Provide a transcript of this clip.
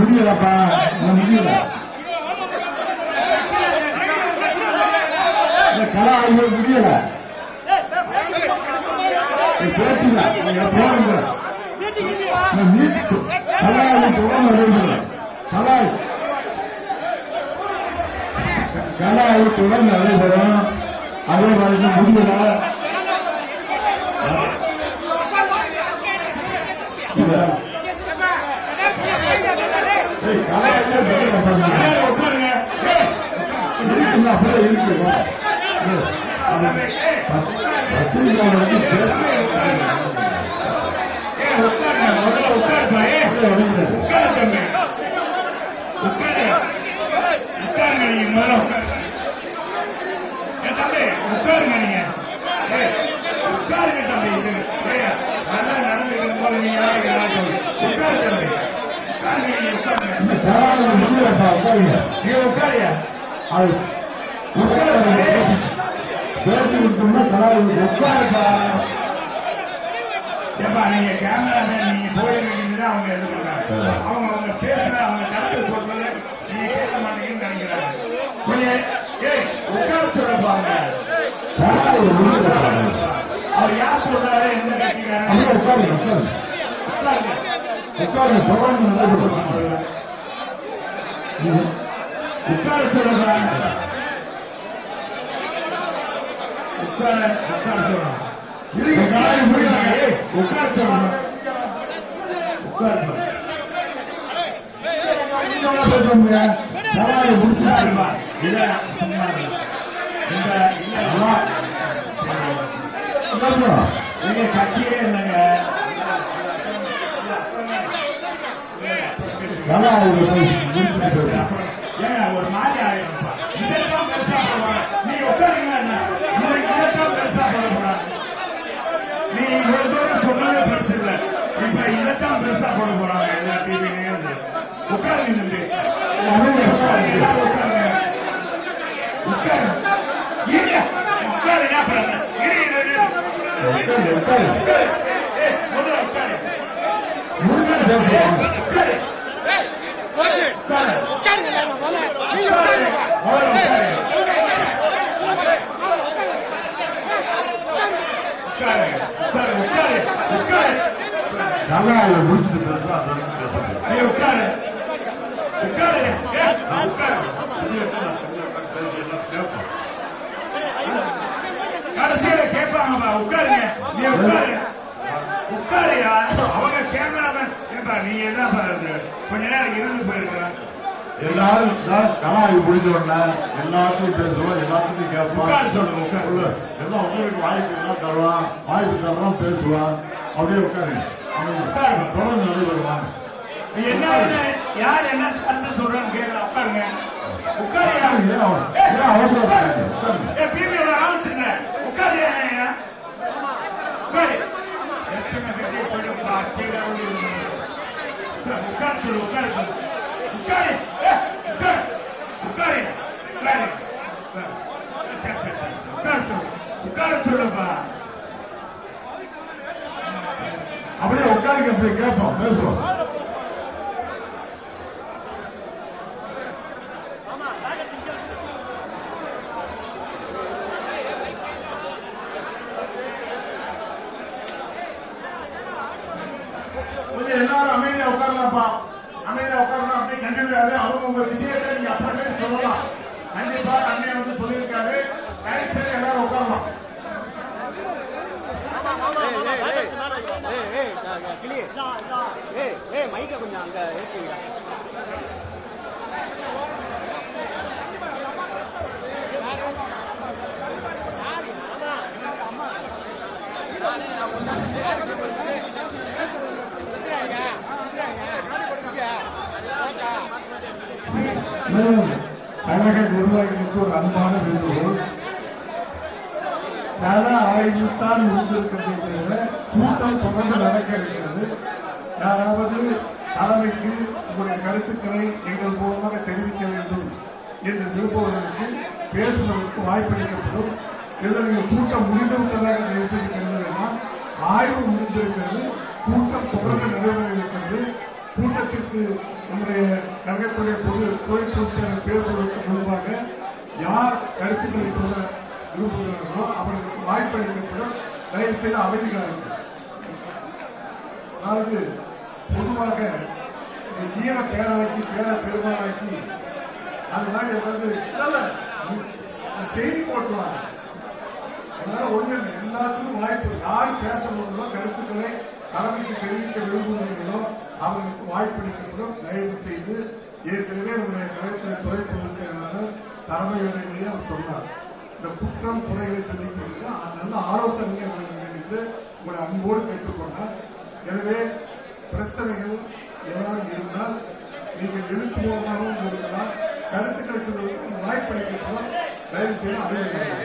முடியலப்பா முடியல கலா ஆய்வு முடியல பேசுங்க கலா ஆய்வு தொடர்ந்து கலா தொடர்ந்து நடைபெறும் அதே மாதிரி முடியல அப்படியே இருக்கு. வந்து முதல்ல உட்காரு உட்காரு நீங்க முதல்ல உட்காருங்க நீங்க. உட்காருங்க தம்பி நல்லா நடந்துக்கிற போது நீங்க. உட்காரு தம்பி. உட்காருங்க நீங்க உட்காருங்க. அது அவங்க உட்காருப்பா. ஏப்பா நீங்க கேமரா நீங்க போய் வேண்டியது அவங்க இது பண்றாங்க. அவங்க அவங்க பேசுற அவங்க கருத்து சொல்றது நீங்க கேட்க மாட்டீங்கன்னு நினைக்கிறாங்க. கொஞ்சம் ஏய் உட்கார அவர் யார் சொல்றாரு என்ன கேட்கிறாங்க தொடர்ந்து உட்கார சொல்றாங்க உட்கார உட்கார சொல்றாங்க இருங்க இல்ல நீங்க கட்சியே ஒரு மாதிரி ஆயிரம் அமைதியா உட்காருங்க. எல்லாரும் உட்காருங்க உட்காருங்க இருங்க. உட்காருங்க அப்புறம் என்ன? இரு, கடைசியில கேட்பாங்கப்பா உட்காருங்க நீ உட்காரு உட்காருயா அவங்க கேமராமேன் ஏப்பா நீ என்ன கொஞ்ச நேரம் இருந்து போயிருக்கிறான் எல்லாரும் தான் கலாய் முடிஞ்ச உடனே எல்லாத்தையும் பேசுவோம் எல்லாத்துக்கும் கேட்போம். சொல்லுங்க, எல்லாம் உங்களுக்கு வாய்ப்பு எல்லாம் தருவான் வாய்ப்பு தரலாம் பேசுவான் அப்படியே உட்காருங்க. அவங்க உட்காருங்க. தொடர்ந்து நடைபெறுவாங்க என்ன யார் என்ன சொல்றான்னு கேட்கல உட்காருங்க உட்காரு ஏன்யா? உட்காரு. எத்தனை பேர் போயிடுப்பா கீழே விழுந்து. உட்காரு உட்காரு. உட்காரு உட்காரு உட்காரு. உட்காரு உட்காரு. சொல்லு. உட்கார சொல்லுப்பா. அப்படியே உட்காருங்க அப்படி கேட்போம். பேசுவோம். கொஞ்சம் எல்லாரும் அமைதியா உட்காரலாம்ப்பா அமைதியா உட்காரலாம் அப்படியே கண்டிப்பாரு அவங்க உங்க விஷயத்தை நீங்க அப்புறமே சொல்லலாம் கண்டிப்பா அண்ணன் வந்து சொல்லியிருக்காரு தயவு செய்து எல்லாரும் உட்காரலாம் மைக்க கொஞ்சம் அங்க இருக்கீங்க மேலும் கழக நிர்வாகிகளுக்கு ஒரு அன்பான வேண்டுகோள் தர ஆய்வுத்தான் இருந்திருக்கின்ற கூட்டம் தொடர்ந்து நடக்க இருக்கிறது. யாராவது தலைமைக்கு உங்களுடைய கருத்துக்களை எங்கள் மூலமாக தெரிவிக்க வேண்டும் என்று விரும்புவதற்கு பேசுவதற்கு வாய்ப்பளிக்கப்படும் இதில் நீங்கள் கூட்டம் முடிந்துவிட்டதாக தயவு செய்து கருத வேண்டாம் ஆய்வு முடிந்திருக்கிறது. கூட்டம் தொடர்ந்து நடைபெற இருக்கிறது. கூட்டத்திற்கு நம்முடைய கழகத்துடைய பொது துறை பொதுச் பேசுவதற்கு முன்பாக யார் கருத்துக்களை சொல்ல விரும்புகிறார்களோ அவர்களுக்கு வாய்ப்பு அளிக்கப்படும். தயவு செய்து அமைதிகாரர்கள் அதாவது பொதுவாக ஈர பேராட்சி பேர பெருமாராட்சி அதனால ஏதாவது இல்ல, செய்தி போட்டுவாங்க. அதனால ஒண்ணு எல்லாத்துக்கும் வாய்ப்பு. யார் பேச முடியுமோ கருத்துக்களை தலைமைக்கு தெரிவிக்க விரும்புகிறீர்களோ அவர்களுக்கு வாய்ப்பு அளிக்கப்படும் தயவு செய்து ஏற்கனவே நம்முடைய கழகத்துறை துறை பொதுச் செயலாளர் தலைமை உரையிலேயே அவர் சொன்னார். இந்த குற்றம் குறைகளை சந்திக்கிறது நல்ல ஆலோசனையை வழங்க வேண்டும் என்று உங்களை அன்போடு கேட்டுக்கொண்டார். எனவே பிரச்சனைகள் ஏதாவது இருந்தால் நீங்கள் எழுத்துப்பூர்வமாகவும் இருக்கலாம் கருத்துக்கள் சொல்வதற்கு வாய்ப்பு அளிக்கப்படும். தயவு செய்து அமைதியாக